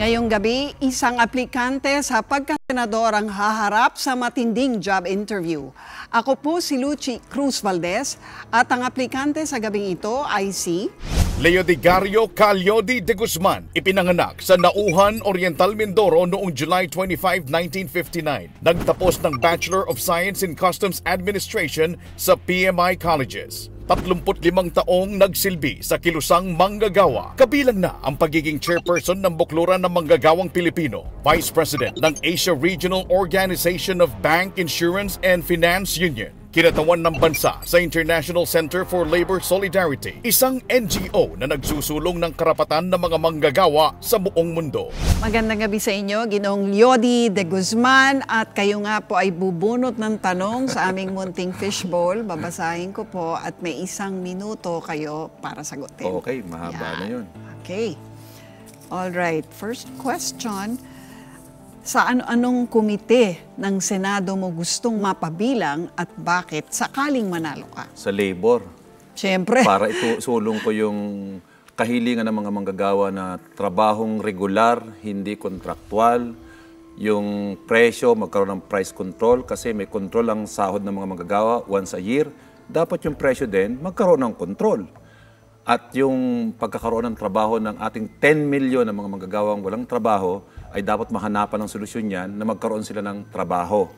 Ngayong gabi, isang aplikante sa pagkasenador ang haharap sa matinding job interview. Ako po si Luchi Cruz Valdez at ang aplikante sa gabing ito ay si... Leodigario Calyodi de Guzman, ipinanganak sa Nauhan, Oriental Mindoro noong July 25, 1959. Nagtapos ng Bachelor of Science in Customs Administration sa PMI Colleges. 35 taong nagsilbi sa kilusang manggagawa. Kabilang na ang pagiging chairperson ng Bukluran ng Manggagawang Pilipino, Vice President ng Asia Regional Organization of Bank, Insurance and Finance Union, kinatawan ng bansa sa International Center for Labor Solidarity, isang NGO na nagsusulong ng karapatan ng mga manggagawa sa buong mundo. Magandang gabi sa inyo, Ginoong Yodi de Guzman at kayo nga po ay bubunot ng tanong sa aming munting fishbowl. Babasahin ko po at may isang minuto kayo para sagutin. Okay, mahaba na yun. Okay. All right. First question. Sa ano-anong komite ng Senado mo gustong mapabilang at bakit sakaling manalo ka? Sa labor. Siyempre. Para ito sulong ko yung kahilingan ng mga manggagawa na trabahong regular, hindi kontraktual, yung presyo, magkaroon ng price control kasi may control ang sahod ng mga manggagawa once a year. Dapat yung presyo din magkaroon ng control. At yung pagkakaroon ng trabaho ng ating 10 million ng mga manggagawang walang trabaho, ay dapat mahanapan ng solusyon yan na magkaroon sila ng trabaho.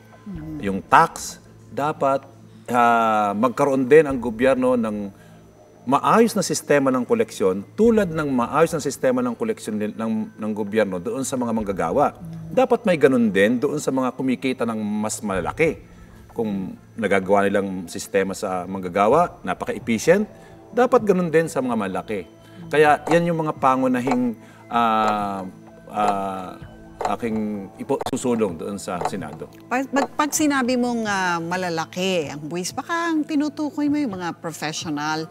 Yung tax, dapat uh, magkaroon din ang gobyerno ng maayos na sistema ng koleksyon tulad ng maayos na sistema ng koleksyon ng, ng, gobyerno doon sa mga manggagawa. Dapat may ganun din doon sa mga kumikita ng mas malalaki. Kung nagagawa nilang sistema sa manggagawa, napaka-efficient, dapat ganun din sa mga malaki. Kaya yan yung mga pangunahing uh, uh, aking susulong doon sa Senado. Pag, pag, sinabi mong uh, malalaki ang buwis, baka ang tinutukoy mo yung mga professional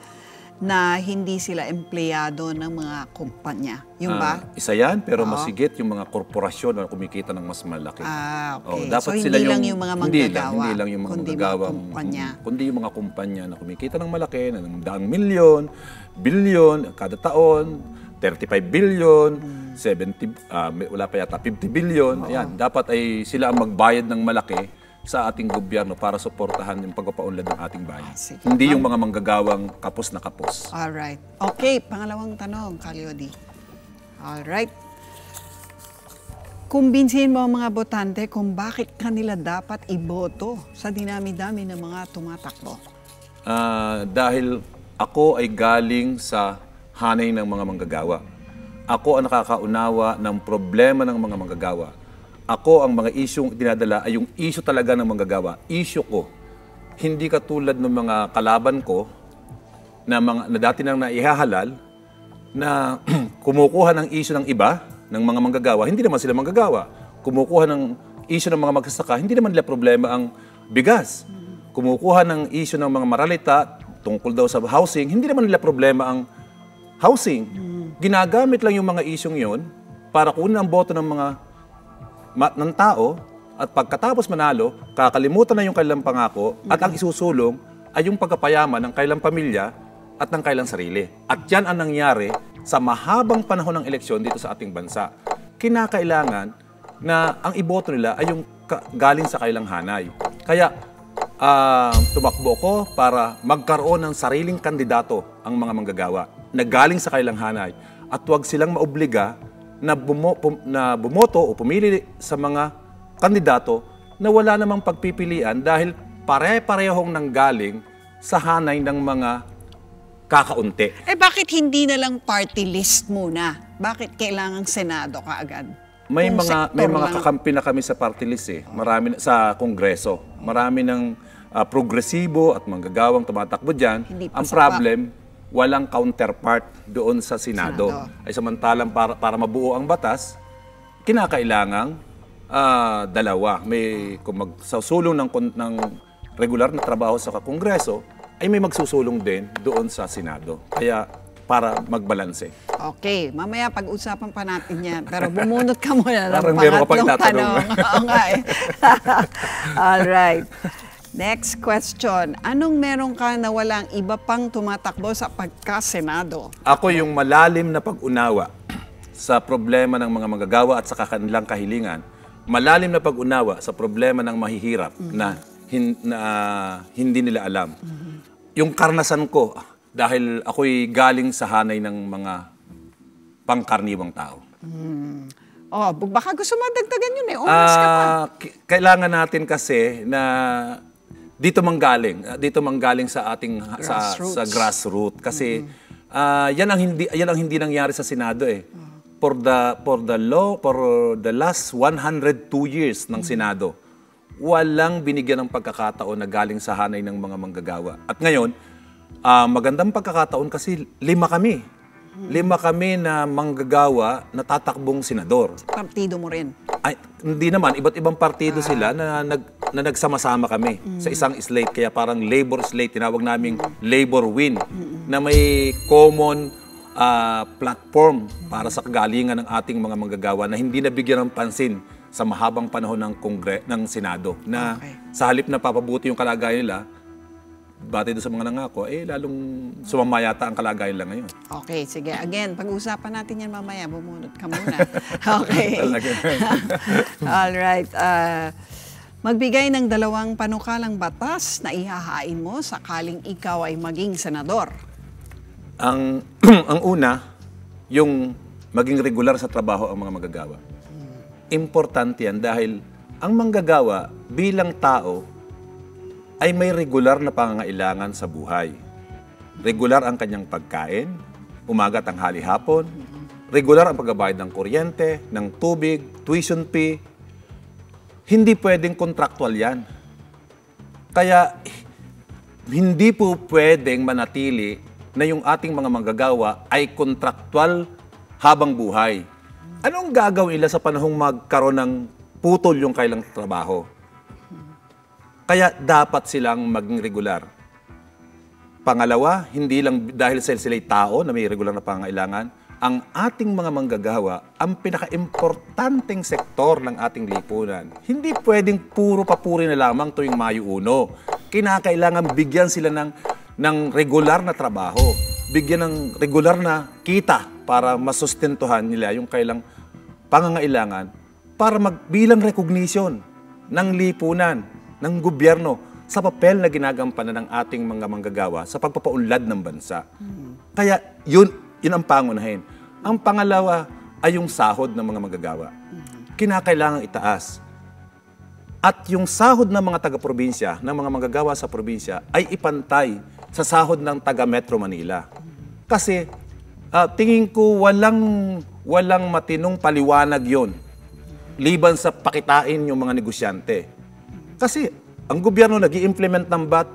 na hindi sila empleyado ng mga kumpanya. Yung ba? Uh, isa yan, pero Oo. masigit yung mga korporasyon na kumikita ng mas malaki. Ah, okay. Oh, dapat so, sila hindi yung, lang yung mga manggagawa. Hindi lang, hindi lang yung mga kundi manggagawa. Mga kumpanya. Kundi yung mga kumpanya na kumikita ng malaki, na ng daang milyon, bilyon, kada taon, 35 billion, hmm. 70, uh, wala pa yata, 50 billion. Oo. Ayan, dapat ay sila ang magbayad ng malaki sa ating gobyerno para suportahan yung pagpapaunlad ng ating bayan. Ah, Hindi yung mga manggagawang kapos na kapos. All right. Okay, pangalawang tanong, Kalyodi. All right. Kumbinsihin mo ang mga botante kung bakit kanila dapat iboto sa dinami-dami ng mga tumatakbo. Uh, dahil ako ay galing sa hanay ng mga manggagawa. Ako ang nakakaunawa ng problema ng mga manggagawa ako, ang mga isyong dinadala ay yung isyo talaga ng manggagawa. Isyo ko. Hindi katulad ng mga kalaban ko na, mga, na dati nang naihahalal na kumukuha ng isyo ng iba, ng mga manggagawa, hindi naman sila manggagawa. Kumukuha ng isyo ng mga magsasaka, hindi naman nila problema ang bigas. Kumukuha ng isyo ng mga maralita tungkol daw sa housing, hindi naman nila problema ang housing. Ginagamit lang yung mga isyong yon para kunin ang boto ng mga ng tao at pagkatapos manalo, kakalimutan na yung kailang pangako at ang isusulong ay yung pagkapayaman ng kailang pamilya at ng kailang sarili. At yan ang nangyari sa mahabang panahon ng eleksyon dito sa ating bansa. Kinakailangan na ang iboto nila ay yung galing sa kailang hanay. Kaya uh, tumakbo ko para magkaroon ng sariling kandidato ang mga manggagawa na galing sa kailang hanay at huwag silang maobliga na, bumo, pum, na bumoto o pumili sa mga kandidato na wala namang pagpipilian dahil pare-parehong nanggaling sa hanay ng mga kakaunti. Eh bakit hindi na lang party list muna? Bakit kailangang Senado kaagad? May Kung mga may mga kakampi na kami sa party list eh. Marami sa Kongreso. Marami ng uh, progresibo at manggagawang tumatakbo diyan. Ang problem, walang counterpart doon sa Senado. Senado. Ay samantalang para, para mabuo ang batas, kinakailangang uh, dalawa. May kung magsasulong ng, ng regular na trabaho sa Kongreso, ay may magsusulong din doon sa Senado. Kaya para magbalanse. Okay, mamaya pag-usapan pa natin yan. Pero bumunot ka muna ng pangatlong tanong. Oo nga eh. All right. Next question. Anong meron ka na walang iba pang tumatakbo sa pagkasenado? Ako yung malalim na pag-unawa sa problema ng mga manggagawa at sa kanilang kahilingan, malalim na pag-unawa sa problema ng mahihirap mm-hmm. na, hin, na hindi nila alam. Mm-hmm. Yung karnasan ko, dahil ako'y galing sa hanay ng mga pangkarniwang tao. Mm. Oh, baka gusto mo dagdagan yun eh. Oras ka pa. Uh, kailangan natin kasi na dito manggaling, ah, dito manggaling sa ating sa sa grassroots kasi mm-hmm. uh, yan ang hindi yan ang hindi nangyari sa Senado eh. Uh-huh. For the for the law for the last 102 years ng mm-hmm. Senado, walang binigyan ng pagkakataon na galing sa hanay ng mga manggagawa. At ngayon, uh, magandang pagkakataon kasi lima kami lima kami na manggagawa na tatakbong senador. Partido mo rin? Ay, hindi naman. Iba't ibang partido ah. sila na, nag, na nagsama-sama kami mm. sa isang slate. Kaya parang labor slate, tinawag naming labor win, mm. na may common uh, platform para sa kagalingan ng ating mga manggagawa na hindi nabigyan ng pansin sa mahabang panahon ng kongre ng Senado na okay. sa halip na papabuti yung kalagayan nila, batay doon sa mga nangako, eh lalong sumama yata ang kalagayan lang ngayon. Okay, sige. Again, pag-uusapan natin yan mamaya. Bumunot ka muna. okay. All right. Uh, magbigay ng dalawang panukalang batas na ihahain mo sakaling ikaw ay maging senador. Ang, ang una, yung maging regular sa trabaho ang mga magagawa. Importante yan dahil ang manggagawa bilang tao ay may regular na pangangailangan sa buhay. Regular ang kanyang pagkain, umaga, tanghali, hapon. Regular ang pagbabayad ng kuryente, ng tubig, tuition fee. Hindi pwedeng kontraktual yan. Kaya hindi po pwedeng manatili na yung ating mga manggagawa ay kontraktual habang buhay. Anong gagawin nila sa panahong magkaroon ng putol yung kailang trabaho? Kaya dapat silang maging regular. Pangalawa, hindi lang dahil sa sila'y tao na may regular na pangailangan, ang ating mga manggagawa ang pinaka-importanteng sektor ng ating lipunan. Hindi pwedeng puro papuri na lamang tuwing Mayo 1. Kinakailangan bigyan sila ng, ng regular na trabaho, bigyan ng regular na kita para masustentuhan nila yung kailang pangangailangan para magbilang recognition ng lipunan ng gobyerno sa papel na ginagampanan ng ating mga manggagawa sa pagpapaunlad ng bansa. Hmm. Kaya yun, yun ang pangunahin. Ang pangalawa ay yung sahod ng mga manggagawa. Hmm. Kinakailangang itaas. At yung sahod ng mga taga-probinsya, ng mga manggagawa sa probinsya, ay ipantay sa sahod ng taga-Metro Manila. Kasi uh, tingin ko walang, walang matinong paliwanag yon liban sa pakitain yung mga negosyante kasi ang gobyerno nag implement ng BAT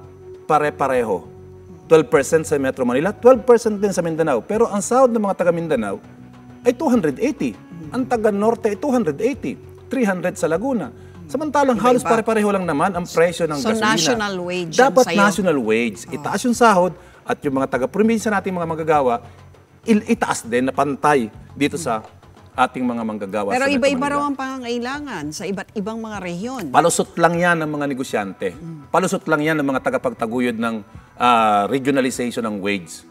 pare-pareho. 12% sa Metro Manila, 12% din sa Mindanao. Pero ang sahod ng mga taga Mindanao ay 280. Ang taga Norte ay 280. 300 sa Laguna. Samantalang halos pare-pareho lang naman ang presyo ng so, gasolina. So national wage Dapat sa'yo. national wage. Oh. Itaas yung sahod at yung mga taga-probinsya nating mga magagawa, itaas din na pantay dito sa ating mga manggagawa Pero iba-iba raw ang pangangailangan sa iba't ibang mga rehiyon. Palusot lang yan ng mga negosyante. Mm. Palusot lang yan ng mga tagapagtaguyod ng uh, regionalization ng wage.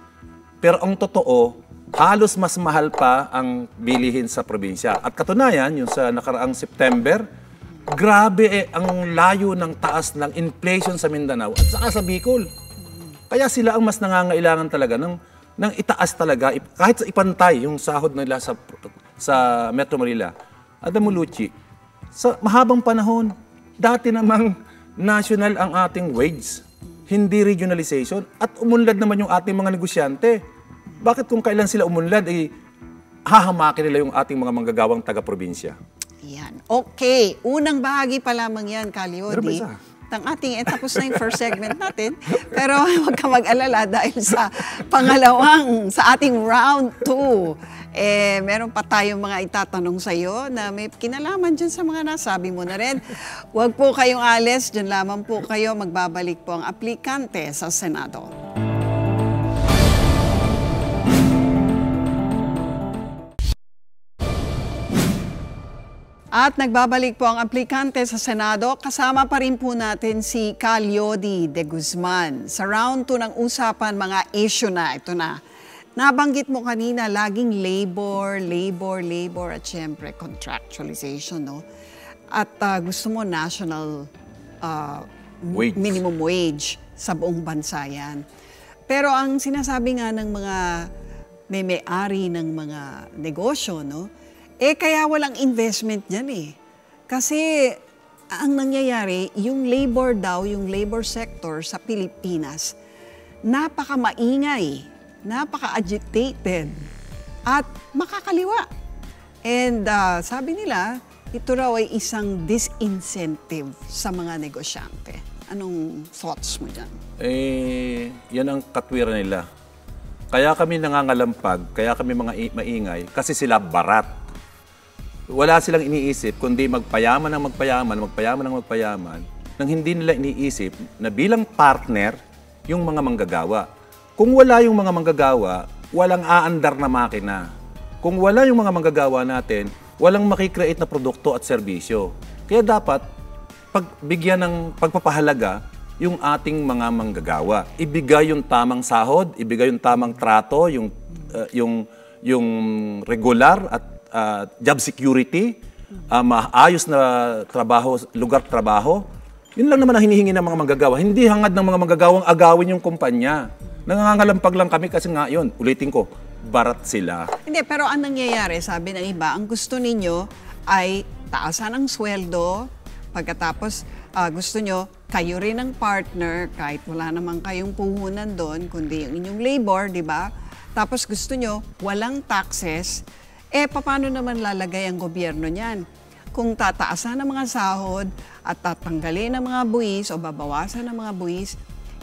Pero ang totoo, halos mas mahal pa ang bilihin sa probinsya. At katunayan, yung sa nakaraang September, grabe eh, ang layo ng taas ng inflation sa Mindanao at saka sa Bicol. Kaya sila ang mas nangangailangan talaga ng, ng itaas talaga, kahit sa ipantay yung sahod nila sa sa Metro Manila. Alam mo, Luchi, sa mahabang panahon, dati namang national ang ating wage, hindi regionalization, at umunlad naman yung ating mga negosyante. Bakit kung kailan sila umunlad, eh, hahamakin nila yung ating mga manggagawang taga-probinsya? Yan. Okay. Unang bahagi pa lamang yan, Kaliodi ng ating, eh, tapos na yung first segment natin. Pero huwag ka mag-alala dahil sa pangalawang, sa ating round 2, eh, meron pa tayong mga itatanong sa iyo na may kinalaman dyan sa mga nasabi mo na rin. Huwag po kayong alis, dyan lamang po kayo, magbabalik po ang aplikante sa Senado. At nagbabalik po ang aplikante sa Senado. Kasama pa rin po natin si Calyodi de Guzman. Sa round 2 ng usapan, mga issue na. Ito na. Nabanggit mo kanina, laging labor, labor, labor, at syempre contractualization, no? At uh, gusto mo national uh, wage. minimum wage sa buong bansa yan. Pero ang sinasabi nga ng mga may may-ari ng mga negosyo, no? Eh, kaya walang investment dyan eh. Kasi ang nangyayari, yung labor daw, yung labor sector sa Pilipinas, napaka maingay napaka-agitated at makakaliwa. And uh, sabi nila, ito raw ay isang disincentive sa mga negosyante. Anong thoughts mo dyan? Eh, yan ang katwiran nila. Kaya kami nangangalampag, kaya kami mga maingay, kasi sila barat. Wala silang iniisip, kundi magpayaman ng magpayaman, magpayaman ng magpayaman, nang hindi nila iniisip na bilang partner yung mga manggagawa. Kung wala yung mga manggagawa, walang aandar na makina. Kung wala yung mga manggagawa natin, walang makikreate na produkto at serbisyo. Kaya dapat pagbigyan ng pagpapahalaga yung ating mga manggagawa. Ibigay yung tamang sahod, ibigay yung tamang trato, yung uh, yung yung regular at uh, job security, uh, maayos na trabaho, lugar trabaho. Yun lang naman ang hinihingi ng mga manggagawa. Hindi hangad ng mga manggagawang agawin yung kumpanya. Nangangalampag lang kami kasi nga yun, ulitin ko, barat sila. Hindi, pero ang nangyayari, sabi ng iba, ang gusto ninyo ay taasan ang sweldo, pagkatapos uh, gusto nyo, kayo rin ang partner, kahit wala naman kayong puhunan doon, kundi yung inyong labor, di ba? Tapos gusto nyo, walang taxes, eh paano naman lalagay ang gobyerno niyan? Kung tataasan ang mga sahod at tatanggalin ang mga buwis o babawasan ang mga buwis,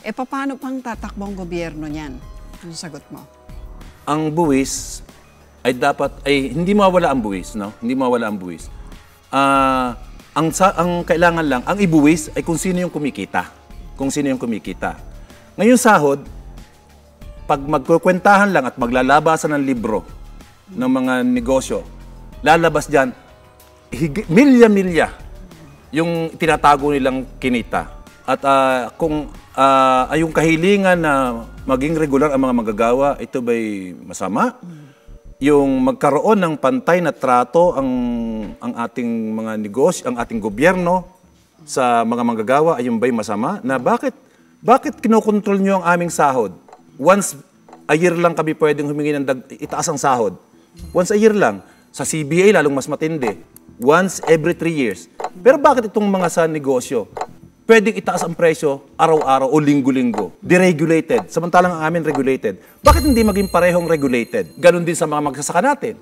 E paano pang tatakbong gobyerno niyan? Ano sagot mo? Ang buwis ay dapat ay hindi mawala ang buwis, no? Hindi mawala ang buwis. Ah, uh, ang sa, ang kailangan lang ang ibuwis ay kung sino yung kumikita. Kung sino yung kumikita. Ngayon sahod, pag magkukwentahan lang at maglalabasan ng libro ng mga negosyo, lalabas diyan milya-milya yung tinatago nilang kinita. At uh, kung uh, yung kahilingan na maging regular ang mga magagawa, ito ba'y masama? Yung magkaroon ng pantay na trato ang ang ating mga negosyo, ang ating gobyerno sa mga manggagawa ay ba'y masama? Na bakit bakit kinokontrol niyo ang aming sahod? Once a year lang kami pwedeng humingi ng dag, itaas ang sahod. Once a year lang. Sa CBA lalong mas matindi. Once every three years. Pero bakit itong mga sa negosyo? pwedeng itaas ang presyo araw-araw o linggo-linggo. Deregulated. Samantalang ang amin regulated. Bakit hindi maging parehong regulated? Ganon din sa mga magsasaka natin.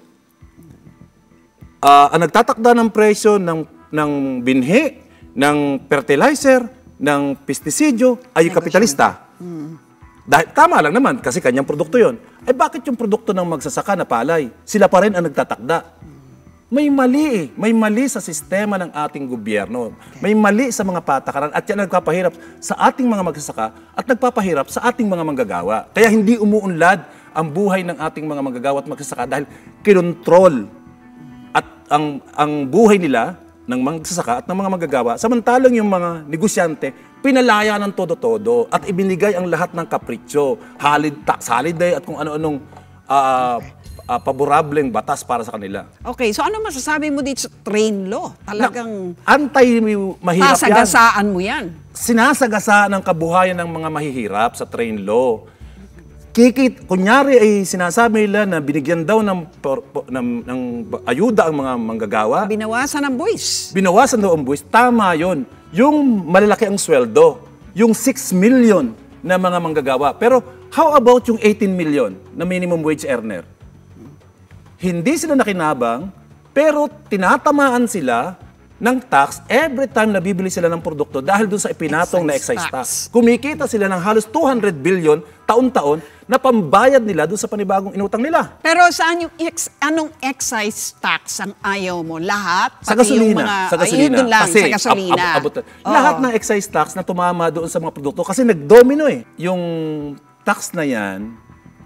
Uh, ang nagtatakda ng presyo ng, ng binhi, ng fertilizer, ng pestisidyo ay yung kapitalista. Hmm. Dahil, tama lang naman, kasi kanyang produkto yon. Ay bakit yung produkto ng magsasaka na palay? Sila pa rin ang nagtatakda. May mali eh. May mali sa sistema ng ating gobyerno. May mali sa mga patakaran at yan nagpapahirap sa ating mga magsasaka at nagpapahirap sa ating mga manggagawa. Kaya hindi umuunlad ang buhay ng ating mga manggagawa at magsasaka dahil kinontrol at ang, ang buhay nila ng magsasaka at ng mga manggagawa, samantalang yung mga negosyante, pinalaya ng todo-todo at ibinigay ang lahat ng kapritsyo, halid, tax holiday at kung ano-anong uh, uh, paborableng batas para sa kanila. Okay, so ano masasabi mo dito sa train law? Talagang Na, anti-mahirap Sasagasaan mo yan. Sinasagasaan ang kabuhayan ng mga mahihirap sa train law. Kikit, kunyari ay sinasabi nila na binigyan daw ng, por, por, ng, ng ayuda ang mga manggagawa. Binawasan ang buwis. Binawasan daw ang buwis. Tama yon. Yung malalaki ang sweldo. Yung 6 million na mga manggagawa. Pero how about yung 18 million na minimum wage earner? hindi sila nakinabang, pero tinatamaan sila ng tax every time na bibili sila ng produkto dahil doon sa ipinatong na excise tax. tax. Kumikita sila ng halos 200 billion taon-taon na pambayad nila doon sa panibagong inutang nila. Pero saan yung ex, anong excise tax ang ayaw mo? Lahat? Sa gasolina. Mga, sa gasolina. Ay, lang, kasi sa gasolina. Ab, ab, ab, oh. Lahat ng excise tax na tumama doon sa mga produkto kasi nagdomino eh. Yung tax na yan,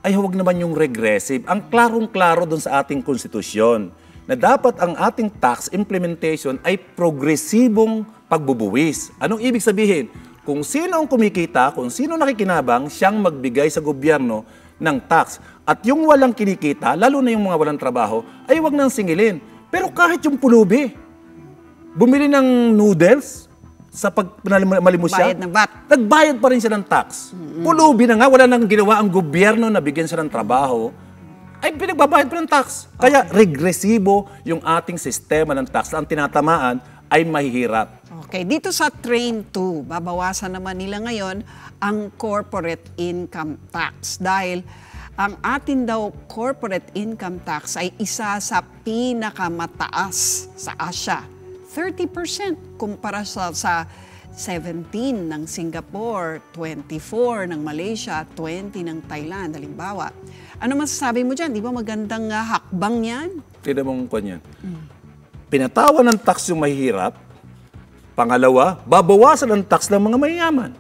ay huwag naman yung regressive. Ang klarong-klaro doon sa ating konstitusyon na dapat ang ating tax implementation ay progresibong pagbubuwis. Anong ibig sabihin? Kung sino ang kumikita, kung sino nakikinabang, siyang magbigay sa gobyerno ng tax. At yung walang kinikita, lalo na yung mga walang trabaho, ay wag nang singilin. Pero kahit yung pulubi, bumili ng noodles, sa pag siya, Bayad ng VAT. nagbayad pa rin siya ng tax. Pulubi na nga, wala nang ginawa ang gobyerno na bigyan siya ng trabaho, ay pinagbabayad pa ng tax. Kaya regresibo yung ating sistema ng tax. Ang tinatamaan ay mahihirap. Okay, dito sa Train 2, babawasan naman nila ngayon ang corporate income tax dahil ang atin daw corporate income tax ay isa sa pinakamataas sa Asia. 30% kumpara sa, sa 17 ng Singapore, 24 ng Malaysia, 20 ng Thailand, halimbawa. Ano masasabi mo dyan? Di ba magandang uh, hakbang yan? Tignan mong kwan yan. Pinatawan ng tax yung mahihirap. Pangalawa, babawasan ang tax ng mga mayayaman.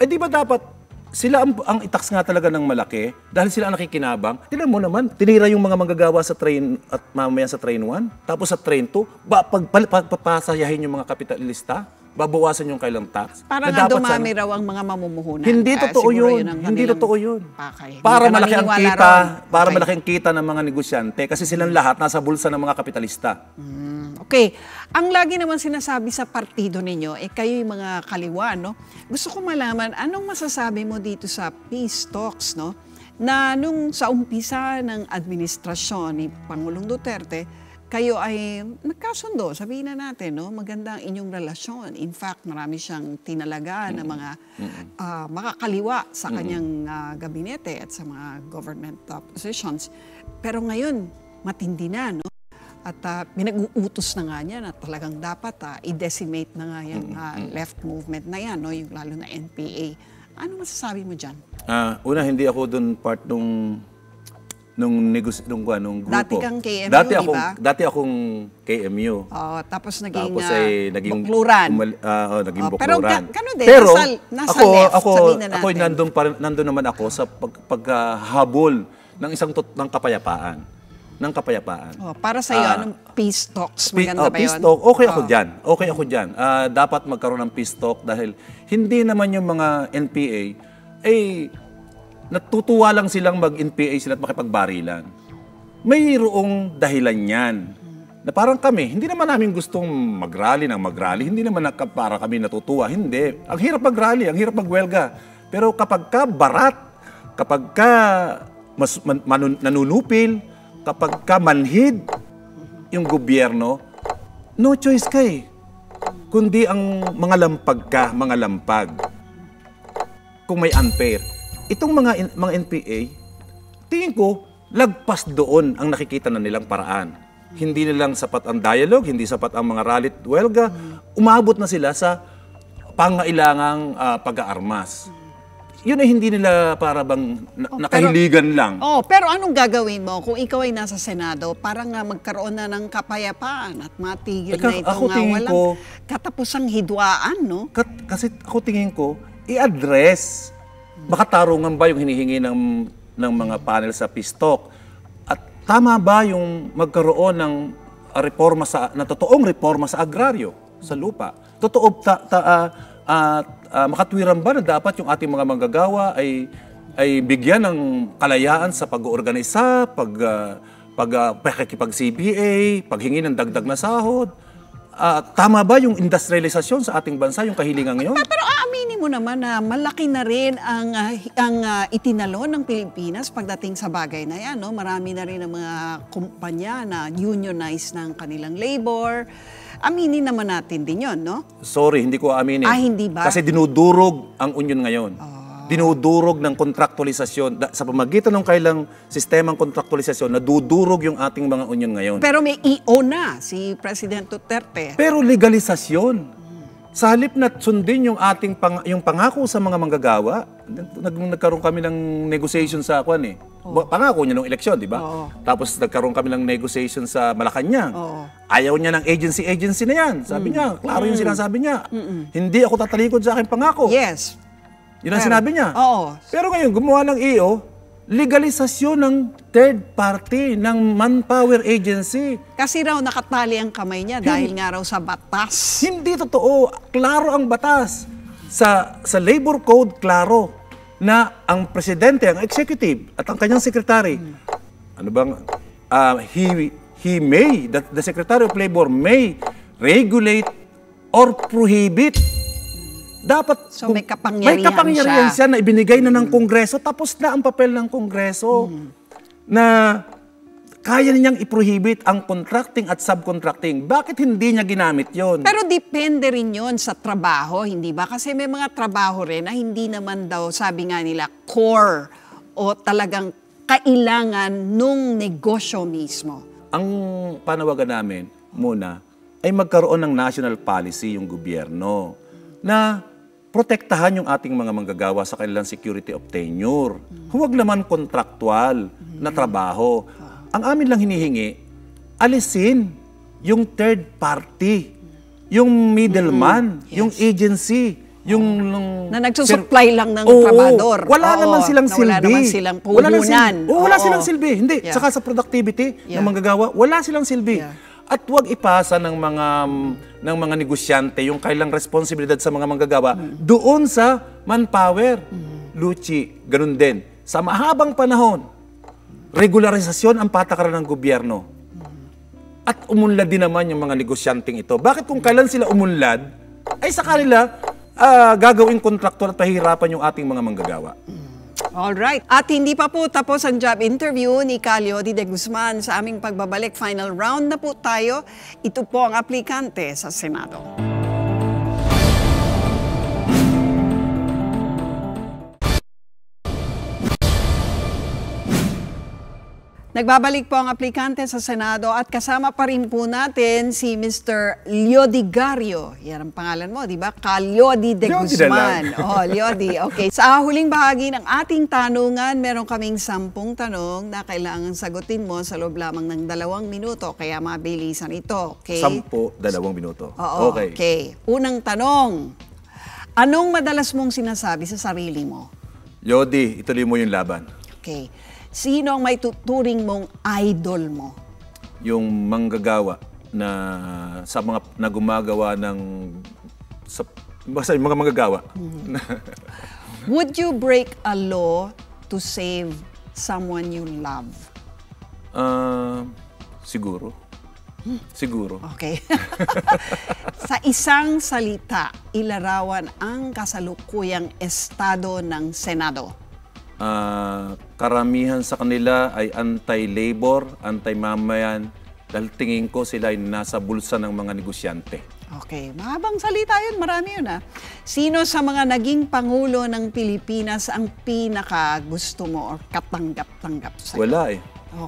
Eh di ba dapat sila ang, ang itax nga talaga ng malaki dahil sila ang nakikinabang. Tignan mo naman, tinira yung mga manggagawa sa train at mamaya sa train 1, tapos sa train 2, ba, pag, pag, pagpapasayahin yung mga kapitalista, babawasan yung kailang tax. Para Na dapat dumami sana- raw ang mga mamumuhunan. Hindi Ah, totoo yun. ang Hindi totoo yun. pakay. Para malaki ang kita, ron. para Okay. malaki ang kita ng mga negosyante kasi silang lahat nasa bulsa ng mga kapitalista. Okay. Ang lagi naman sinasabi sa partido ninyo, eh kayo yung mga kaliwa, no? Gusto ko malaman, anong masasabi mo dito sa peace talks, no? Na nung sa umpisa ng administrasyon ni Pangulong Duterte, kayo ay nagkasundo, sabihin na natin, no? Maganda ang inyong relasyon. In fact, marami siyang tinalaga na mga ah, makakaliwa sa kanyang ah, gabinete at sa mga government ah, positions. Pero ngayon, matindi na, no? At uh, pinag-uutos na nga niya na talagang dapat ah, i-decimate na nga yung ah, left movement na yan, no? yung lalo na NPA. Ano masasabi mo dyan? Ah, una hindi ako doon part nung nung negos nung kuwan, nung grupo. Dati kang KMU, dati akong, ba? Dati akong KMU. Oh, tapos naging, Tapos ah, ay naging bukluran. umal- ah, oh, naging Oh, pero bukluran. ga- ganun din, Pero nasa- nasa ako, left, ako, na ako natin. nandun, pa, nandun naman ako sa pag, paghahabol ng isang tot, ng kapayapaan. Ng kapayapaan. Oh, para sa iyo, Ah, anong peace talks? Maganda oh, ba peace yun? talk, okay ako Oh. dyan. Okay ako dyan. Ah, dapat magkaroon ng peace talk dahil hindi naman yung mga NPA, eh, natutuwa lang silang mag-NPA sila at makipagbarilan. Mayroong dahilan yan. Na parang kami, hindi naman namin gustong mag-rally ng mag-rally. Hindi naman naka- para kami natutuwa. Hindi. Ang hirap mag-rally, ang hirap magwelga. Pero kapag ka barat, kapag ka mas, man, manun- nanunupil, kapag ka manhid, yung gobyerno, no choice ka eh. Kundi ang mga lampag ka, mga lampag. Kung may unfair. Itong mga, mga NPA, tingin ko, lagpas doon ang nakikita na nilang paraan. Hindi na lang sapat ang dialogue, hindi sapat ang mga rally at welga. Umabot na sila sa pangailangang ah, pag-aarmas. Yun ay hindi nila para bang na- Oh, pero- nakahiligan lang. Oh, pero anong gagawin mo kung ikaw ay nasa Senado para nga magkaroon na ng kapayapaan at matigil Eka, na itong ako tingin walang ko- katapusang hidwaan, no? Kat- kasi ako tingin ko, i-address. Makatarungan ba yung hinihingi ng, ng mga panel sa talk? At tama ba yung magkaroon ng reforma sa, na totoong reforma sa agraryo, sa lupa? Totoo, ta, ta, ah, ah, ah, makatwiran ba na dapat yung ating mga manggagawa ay ay bigyan ng kalayaan sa pag-oorganisa, pag, ah, pag, ah, pakikipag-CBA, paghingi ng dagdag na sahod? Ah, tama ba yung industrialisasyon sa ating bansa, yung kahilingan ngayon? Pero aaminin mo naman na malaki na rin ang, ah, ang ah, itinalo ng Pilipinas pagdating sa bagay na yan. No? Marami na rin ang mga kumpanya na unionize ng kanilang labor. Aminin naman natin din yon, no? Sorry, hindi ko aminin. Ah, hindi ba? Kasi dinudurog ang union ngayon. Ah. Dinudurog ng kontraktualisasyon. Sa pamagitan ng kailang sistemang kontraktualisasyon, nadudurog yung ating mga union ngayon. Pero may EO na si President Duterte. Pero legalisasyon. Sa halip na sundin yung ating pang, yung pangako sa mga manggagawa, nag, nagkaroon kami ng negotiation sa kwan eh. Ba- Pangako niya nung eleksyon, di ba? Oo. Tapos nagkaroon kami ng negotiation sa Malacanang. Oo. Ayaw niya ng agency-agency na yan. Sabi niya, klaro yung sinasabi niya. Hindi ako tatalikod sa aking pangako. Yes. Yun ang Pero- sinabi niya. Oo. Pero ngayon, gumawa ng EO, legalisasyon ng third party, ng manpower agency. Kasi raw nakatali ang kamay niya dahil nga raw sa batas. Hindi totoo. Klaro ang batas. Sa, sa labor code, klaro na ang presidente, ang executive at ang kanyang secretary, ano bang, uh, he, he may, the, the secretary of labor may regulate or prohibit dapat so, may kapangyarihan, may kapangyarihan siya. siya na ibinigay na ng Kongreso tapos na ang papel ng Kongreso mm. na kaya niyang i-prohibit ang contracting at subcontracting. Bakit hindi niya ginamit yon? Pero depende rin yon sa trabaho, hindi ba? Kasi may mga trabaho rin na hindi naman daw, sabi nga nila, core o talagang kailangan nung negosyo mismo. Ang panawagan namin muna ay magkaroon ng national policy yung gobyerno na protektahan yung ating mga manggagawa sa kanilang security of tenure. Huwag naman kontraktual na trabaho. Ang amin lang hinihingi, alisin yung third party, yung middleman, mm-hmm. yes. yung agency, yung... na nagsusupply lang ng oo, trabador. Wala oo, naman silang silbi. Wala naman silang puhunan. Wala, silbi. Oo, wala silang silbi. Hindi. Yeah. Saka sa productivity yeah. ng manggagawa, wala silang silbi. Yeah. At huwag ipasa ng mga ng mga negosyante yung kailang responsibilidad sa mga manggagawa mm. doon sa manpower. Mm. Luchi, ganun din. Sa mahabang panahon, regularisasyon ang patakaran ng gobyerno. At umunlad din naman yung mga negosyanteng ito. Bakit kung kailan sila umunlad, ay sa kanila uh, gagawing kontraktor at pahirapan yung ating mga manggagawa. All right. At hindi pa po tapos ang job interview ni Calio Di De Guzman sa aming pagbabalik. Final round na po tayo. Ito po ang aplikante sa Senado. Nagbabalik po ang aplikante sa Senado at kasama pa rin po natin si Mr. Liodigario. Yan ang pangalan mo, di ba? Calyodi de Liodi Guzman. oh, Liodi. Okay. Sa huling bahagi ng ating tanungan, meron kaming sampung tanong na kailangan sagutin mo sa loob lamang ng dalawang minuto. Kaya mabilisan ito. Okay? Sampo, dalawang minuto. Oo, okay. okay. Unang tanong. Anong madalas mong sinasabi sa sarili mo? Yodi, ituloy mo yung laban. Okay. Sino ang may tuturing mong idol mo? Yung manggagawa na sa mga na gumagawa ng sa basta yung mga manggagawa. Mm-hmm. Would you break a law to save someone you love? Uh, siguro. Siguro. Okay. sa isang salita, ilarawan ang kasalukuyang estado ng Senado uh, karamihan sa kanila ay anti-labor, anti-mamayan, dahil tingin ko sila ay nasa bulsa ng mga negosyante. Okay, mahabang salita yun, marami yun ah. Sino sa mga naging Pangulo ng Pilipinas ang pinaka gusto mo or katanggap-tanggap sa'yo? Wala eh.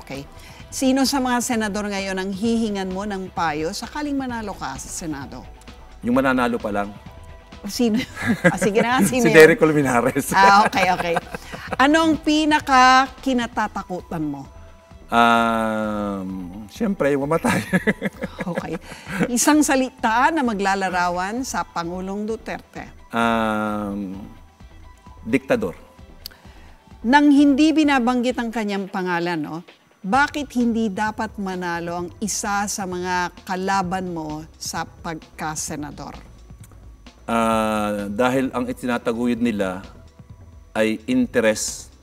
Okay. Sino sa mga senador ngayon ang hihingan mo ng payo sakaling manalo ka sa Senado? Yung mananalo pa lang. Sino? ah, sige na, sino Si Derek Colmenares. ah, okay, okay. Anong pinaka kinatatakutan mo? Um, Siyempre, mamatay. okay. Isang salita na maglalarawan sa Pangulong Duterte. Um, diktador. Nang hindi binabanggit ang kanyang pangalan, no? bakit hindi dapat manalo ang isa sa mga kalaban mo sa pagkasenador? Uh, dahil ang itinataguyod nila ay interest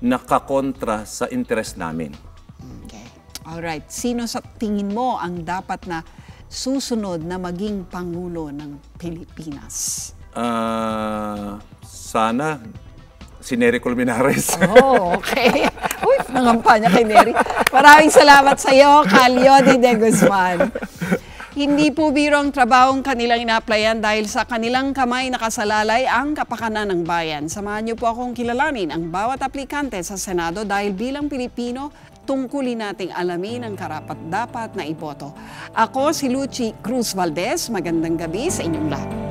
na kakontra sa interest namin. Okay. Alright. Sino sa tingin mo ang dapat na susunod na maging Pangulo ng Pilipinas? Uh, sana si Nery Colmenares. Oh, okay. Uy, nangampanya kay Nery. Maraming salamat sa iyo, Calio de Guzman. Hindi po biro ang trabahong kanilang ina-applyan dahil sa kanilang kamay nakasalalay ang kapakanan ng bayan. Samahan niyo po akong kilalanin ang bawat aplikante sa Senado dahil bilang Pilipino, tungkulin nating alamin ang karapat-dapat na iboto. Ako si Lucy Cruz Valdez. Magandang gabi sa inyong lahat.